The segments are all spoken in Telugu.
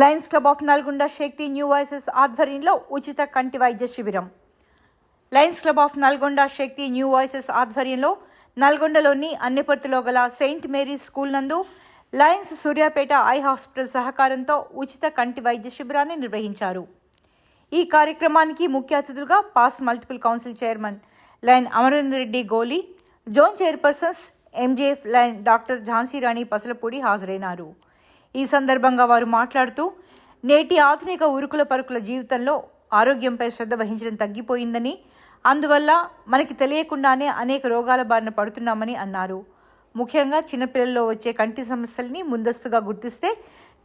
Lions Club of Nalgonda Shakti New Voices ఆధ్వర్యంలో ఉచిత కంటి వైద్య శిబిరం. Lions Club of Nalgonda Shakti New Voices ఆధ్వర్యంలో నల్గొండలోని అన్నెపర్తిలో గల సెయింట్ మేరీస్ స్కూల్ నందు లయన్స్ సూర్యాపేట ఐ హాస్పిటల్ సహకారంతో ఉచిత కంటి వైద్య శిబిరాన్ని నిర్వహించారు. ఈ కార్యక్రమానికి ముఖ్య అతిథులుగా past multiple council chairman Lion Amarender Reddy Goli zone chairpersons MJF Lion doctor Jhansi Rani Pasalapudi హాజరైనారు. ఈ సందర్భంగా వారు మాట్లాడుతూ నేటి ఆధునిక ఉరుకుల పరుకుల జీవితంలో ఆరోగ్యంపై శ్రద్ధ వహించడం తగ్గిపోయిందని అందువల్ల మనకి తెలియకుండానే అనేక రోగాల బారిన పడుతున్నామని అన్నారు. ముఖ్యంగా చిన్నపిల్లల్లో వచ్చే కంటి సమస్యల్ని ముందస్తుగా గుర్తిస్తే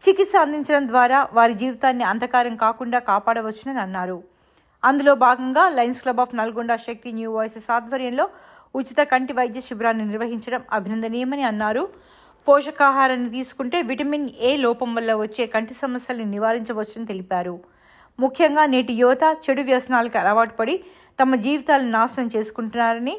చికిత్స అందించడం ద్వారా వారి జీవితాన్ని అంధకారం కాకుండా కాపాడవచ్చునని అన్నారు. అందులో భాగంగా Lions Club of Nalgonda Shakti New Voices ఆధ్వర్యంలో ఉచిత కంటి వైద్య శిబిరాన్ని నిర్వహించడం అభినందనీయమని అన్నారు. పోషకాహారాన్ని తీసుకుంటే విటమిన్ ఏ లోపం వల్ల వచ్చే కంటి సమస్యలను నివారించవచ్చని తెలిపారు. ముఖ్యంగా నేటి యువత చెడు వ్యసనాలకు అలవాటు పడి తమ జీవితాలను నాశనం చేసుకుంటున్నారని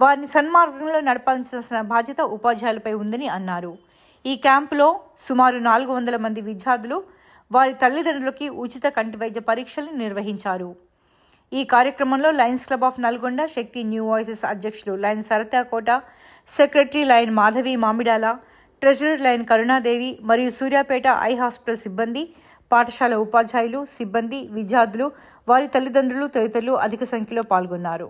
వారిని సన్మార్గంలో నడపాల్సిన బాధ్యత ఉపాధ్యాయులపై ఉందని అన్నారు. ఈ క్యాంపులో సుమారు నాలుగు వందల మంది విద్యార్థులు వారి తల్లిదండ్రులకి ఉచిత కంటి వైద్య పరీక్షలు నిర్వహించారు. ఈ కార్యక్రమంలో Lions Club of Nalgonda Shakti New Voices అధ్యక్షులు Lion Sarathakota secretary Lion Madhavi Mamidala treasurer Lion Karunadevi మరియు సూర్యాపేట ఐ హాస్పిటల్ సిబ్బంది పాఠశాల ఉపాధ్యాయులు సిబ్బంది విద్యార్థులు వారి తల్లిదండ్రులు తదితరులు అధిక సంఖ్యలో పాల్గొన్నారు.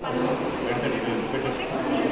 ごめんなさい。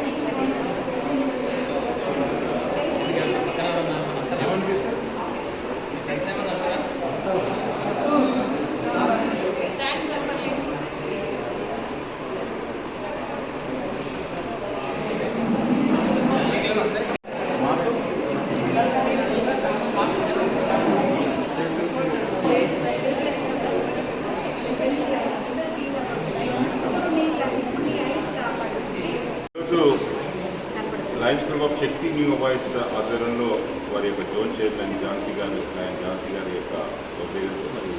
Lions of Shakti New Voice ఆధ్వర్యంలో వారి యొక్క జోన్ చైర్మన్ ఝాన్సీ గారు ఆయన ఝాన్సీ గారి యొక్క ఉద్యోగంతో మరి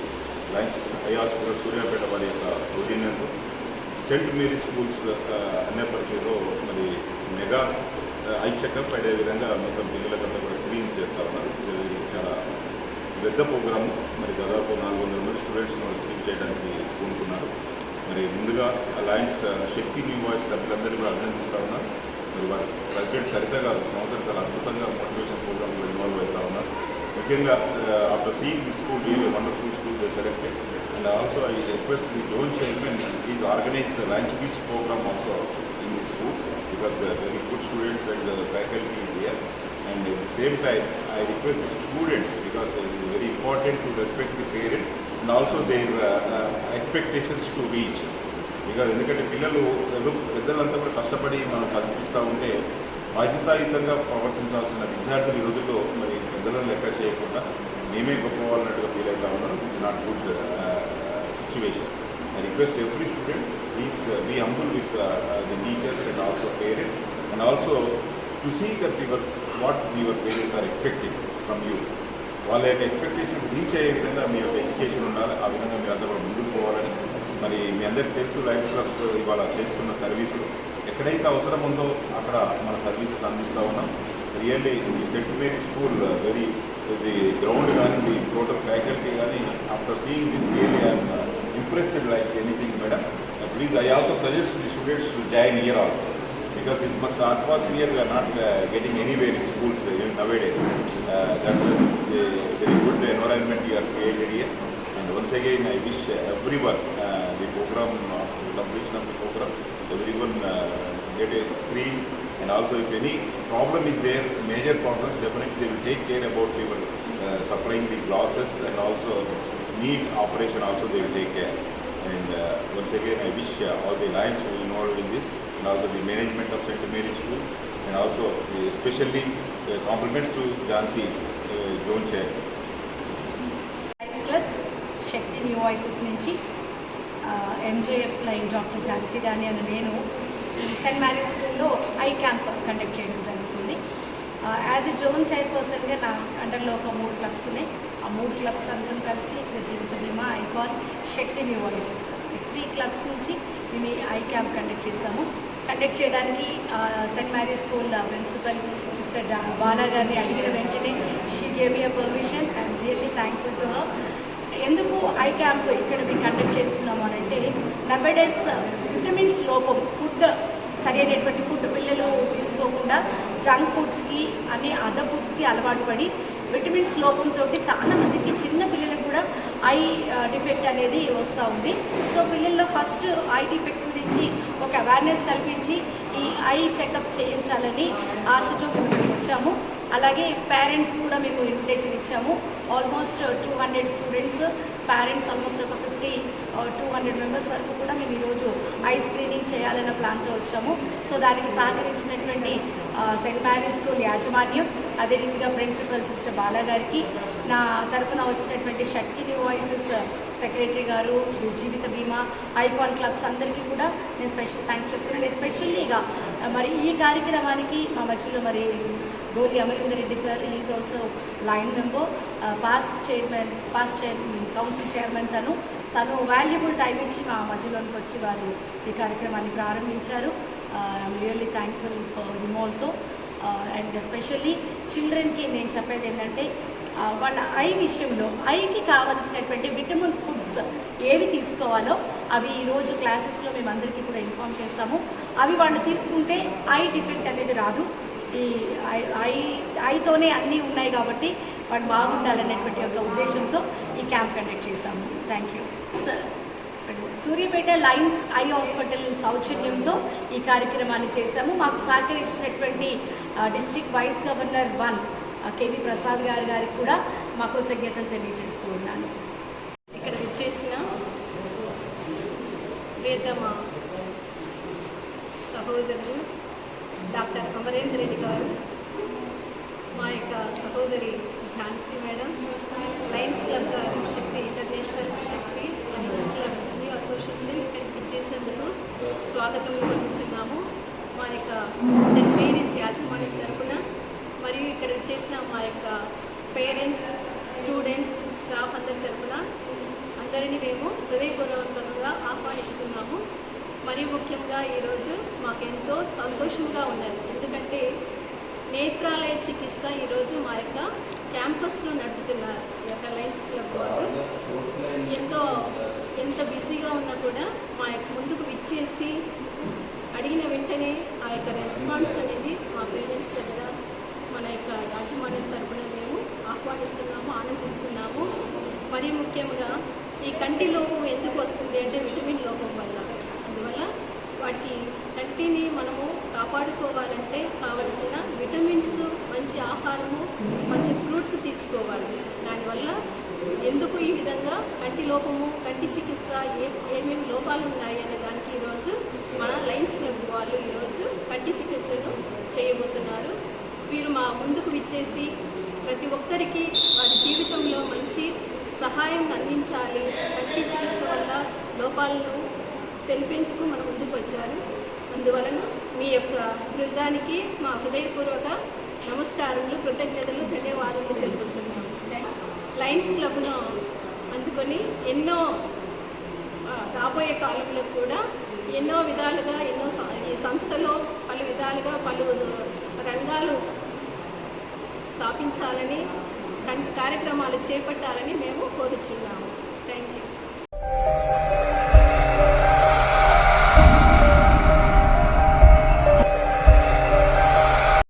లయన్స్ హై హాస్పిటల్ సూర్యాపేట వారి యొక్క సౌజన్యంతో సెంట్ మేరీ స్కూల్స్ అన్నపరిచయలో మరి మెగా ఐ చెకప్ అదేవిధంగా మొత్తం పిల్లలకంతా కూడా స్క్రీన్ చేస్తా ఉన్నారు ఇది చాలా పెద్ద ప్రోగ్రాము. మరి దాదాపు నాలుగు వందల మంది స్టూడెంట్స్ని వాళ్ళు స్క్రీన్ చేయడానికి కోరుకున్నారు మరి ముందుగా లైన్స్ శక్తి న్యూ వాయిస్ సభ్యులందరినీ కూడా అభినందిస్తా ఉన్నారు మరి వారి ప్రెసిడెంట్ సరిత గారు ఈ సంవత్సరం చాలా అద్భుతంగా మోటివేషన్ ప్రోగ్రామ్లో ఇన్వాల్వ్ అవుతా ఉన్నారు. ముఖ్యంగా after seeing the school real wonderful school they selected and also I request the zone chairman is organise the lunch beach programme also in the school because very good students and faculty here and at the same time I request the students because it is very important to respect the parent and also their uh, uh, expectations ఇక ఎందుకంటే పిల్లలు పెద్దలంతా కూడా కష్టపడి మనం చదివిస్తూ ఉంటే బాధ్యతాయుతంగా ప్రవర్తించాల్సిన విద్యార్థులు ఈ రోజుల్లో మరి పెద్దలను లెక్క చేయకుండా మేమే గొప్పవాళ్ళన్నట్టుగా ఫీల్ అవుతా ఉన్నాను this not good situation I request every student is uh, be with the teachers and also parents and also to see that your what your parents are expecting from you వాళ్ళ యొక్క ఎక్స్పెక్టేషన్ రీచ్ అయ్యే విధంగా మీ యొక్క ఎడ్యుకేషన్ ఉండాలి. ఆ విధంగా మీరు అందరూ కూడా ముందుకు పోవాలని మరి మీ అందరికీ తెలుసు లైన్స్ క్లబ్స్ ఇవాళ చేస్తున్న సర్వీసు ఎక్కడైతే అవసరం ఉందో అక్కడ మన సర్వీసెస్ అందిస్తూ ఉన్నాం రియల్లీ ఈ Saint Mary school very the ground కానీ ది టోటల్ ఫ్యాకల్టీ కానీ after seeing this really I'm impressed like anything madam please I also suggest the students to join year also because it must atmosphere we are not uh, getting anywhere in schools uh, even nowadays. Uh, that's a, a very good environment you are created here. And once again, I wish uh, everyone uh, the program, uh, the completion of the program, everyone get a screen. And also, if any problem is there, major problems, definitely they will take care about people supplying the glasses and also need operation also they will take care. And uh, once again, I wish uh, all the Lions who involved in this and also the management of St. Mary's School and also especially uh, compliments to Jansi uh, Jones Shakti New Voices నుంచి MJF Lion doctor Jhansi Rani అని నేను సెంట్ మ్యారీ స్కూల్లో ఐ క్యాంప్ కండక్ట్ చేయడం జరుగుతుంది. యాజ్ ఎ జోన్ చైర్పర్సన్గా నా అండర్లో ఒక మూడు క్లబ్స్ ఉన్నాయి. ఆ మూడు క్లబ్స్ అందరం కలిసి జీవిత బీమా ఐకాన్ శక్తి న్యూ వాయిసెస్ ఈ త్రీ క్లబ్స్ నుంచి మేము ఈ ఐ క్యాంప్ కండక్ట్ చేశాము. కండక్ట్ చేయడానికి Saint Mary school principal sister Bala గారిని అడిగిన వెంటనే she gave me permission I'm really thankful to her ఎందుకు ఐ క్యాంప్ ఇక్కడ మేము కండక్ట్ చేస్తున్నాము అని అంటే నబడేస్ విటమిన్స్ లోపం ఫుడ్ సరైనటువంటి ఫుడ్ పిల్లలు తీసుకోకుండా జంక్ ఫుడ్స్కి అనే అదర్ ఫుడ్స్కి అలవాటు పడి విటమిన్స్ లోపంతో చాలా మందికి చిన్న పిల్లలకు కూడా ఐ డిఫెక్ట్ uh, అనేది వస్తూ ఉంది. సో పిల్లల్లో ఫస్ట్ ఐ డిఫెక్ట్ గురించి ఒక అవేర్నెస్ కల్పించి ఐ చెకప్ చేయించాలని ఆశ మేము వచ్చాము. అలాగే పేరెంట్స్ కూడా మేము ఇన్విటేషన్ ఇచ్చాము. Almost two hundred students parents almost ఒక ఫిఫ్టీ టూ హండ్రెడ్ మెంబర్స్ వరకు కూడా మేము ఈరోజు ఐ స్క్రీనింగ్ చేయాలన్న ప్లాన్తో వచ్చాము. సో దానికి సహకరించినటువంటి సెయింట్ మ్యారీస్ స్కూల్ యాజమాన్యం అదే ప్రిన్సిపల్ సిస్టర్ బాలా గారికి నా తరపున వచ్చినటువంటి శక్తి న్యూ వాయిసెస్ సెక్రటరీ గారు జీవిత బీమా ఐకాన్ క్లబ్స్ అందరికీ కూడా నేను స్పెషల్ థ్యాంక్స్ చెప్తున్నాను. ఎస్పెషల్లీగా మరి ఈ కార్యక్రమానికి మా మధ్యలో మరి Goli Amarender Reddy sir is also Lion member past chairman past chair council chairman తను. తను వాల్యుబుల్ టైం ఇచ్చి మా మధ్యలోనికి వచ్చి వారు ఈ కార్యక్రమాన్ని ప్రారంభించారు. I'm really thankful for him also and especially చిల్డ్రన్కి నేను చెప్పేది ఏంటంటే వాళ్ళ ఐ విషయంలో ఐకి కావలసినటువంటి విటమిన్ ఫుడ్స్ ఏవి తీసుకోవాలో అవి ఈరోజు క్లాసెస్లో మేము అందరికీ కూడా ఇన్ఫామ్ చేస్తాము. అవి వాళ్ళు తీసుకుంటే ఐ డిఫెక్ట్ అనేది రాదు. ఈ ఐ ఐ ఐతోనే అన్నీ ఉన్నాయి కాబట్టి వాళ్ళు బాగుండాలనేటువంటి యొక్క ఉద్దేశంతో ఈ క్యాంప్ కండక్ట్ చేశాము. Thank you Suryapet Lions eye hospital సౌజన్యంతో ఈ కార్యక్రమాన్ని చేశాము. మాకు సహకరించినటువంటి district vice governor one KV Prasad గారు గారికి కూడా మా కృతజ్ఞతలు తెలియజేస్తూ ఉన్నాను ఇక్కడ విచ్చేసిన ప్రియతమ సహోదరులు డాక్టర్ అమరేంద్ర రెడ్డి గారు మా యొక్క సహోదరి ఝాన్సీ మేడం లయన్స్ క్లబ్ గారు Shakti international Shakti Lions Club new association ఇక్కడికి స్వాగతం పలుకుతున్నాము. మా యొక్క సెయింట్ మేరీస్ యాజమాన్యం తరపున మరియు ఇక్కడ ఇచ్చేసిన మా యొక్క పేరెంట్స్ స్టూడెంట్స్ స్టాఫ్ అందరి తరపున అందరినీ మేము హృదయపూర్వకంగా మరీ ముఖ్యంగా ఈరోజు మాకెంతో సంతోషంగా ఉన్నది. ఎందుకంటే నేత్రాలయ చికిత్స ఈరోజు మా యొక్క క్యాంపస్లో నడుపుతున్నారు. ఈ యొక్క లైన్స్ క్లబ్ వారు. ఎంతో ఎంత బిజీగా ఉన్నా కూడా మా యొక్క ముందుకు విచ్చేసి అడిగిన వెంటనే ఆ యొక్క రెస్పాన్స్ అనేది మా పేరెంట్స్ దగ్గర మన యొక్క యాజమాన్యం తరపున మేము ఆహ్వానిస్తున్నాము ఆనందిస్తున్నాము. మరీ ముఖ్యంగా ఈ కంటి లోపం ఎందుకు వస్తుంది అంటే విటమిన్ లోపం వల్ల. వాటికి కంటిని మనము కాపాడుకోవాలంటే కావలసిన విటమిన్స్ మంచి ఆహారము మంచి ఫ్రూట్స్ తీసుకోవాలి. దానివల్ల ఎందుకు ఈ విధంగా కంటి లోపము కంటి చికిత్స ఏ ఏమేమి లోపాలు ఉన్నాయి అనే దానికి ఈరోజు మన లైన్స్ క్లబ్ వాళ్ళు ఈరోజు కంటి చికిత్సను చేయబోతున్నారు. వీరు మా ముందుకు విచ్చేసి ప్రతి ఒక్కరికి వారి జీవితంలో మంచి సహాయం అందించాలి. కంటి చికిత్స వల్ల లోపాలను తెలిపేందుకు మన ముందుకు వచ్చారు. అందువలన మీ యొక్క బృందానికి మా హృదయపూర్వక నమస్కారములు కృతజ్ఞతలు ధన్యవాదాలు తెలుపుచున్నాము లయన్స్ క్లబ్ను అందుకొని ఎన్నో రాబోయే కాలంలో కూడా ఎన్నో విధాలుగా ఎన్నో ఈ సంస్థలో పలు విధాలుగా పలు రంగాలు స్థాపించాలని కార్యక్రమాలు చేపట్టాలని మేము కోరుచున్నాము.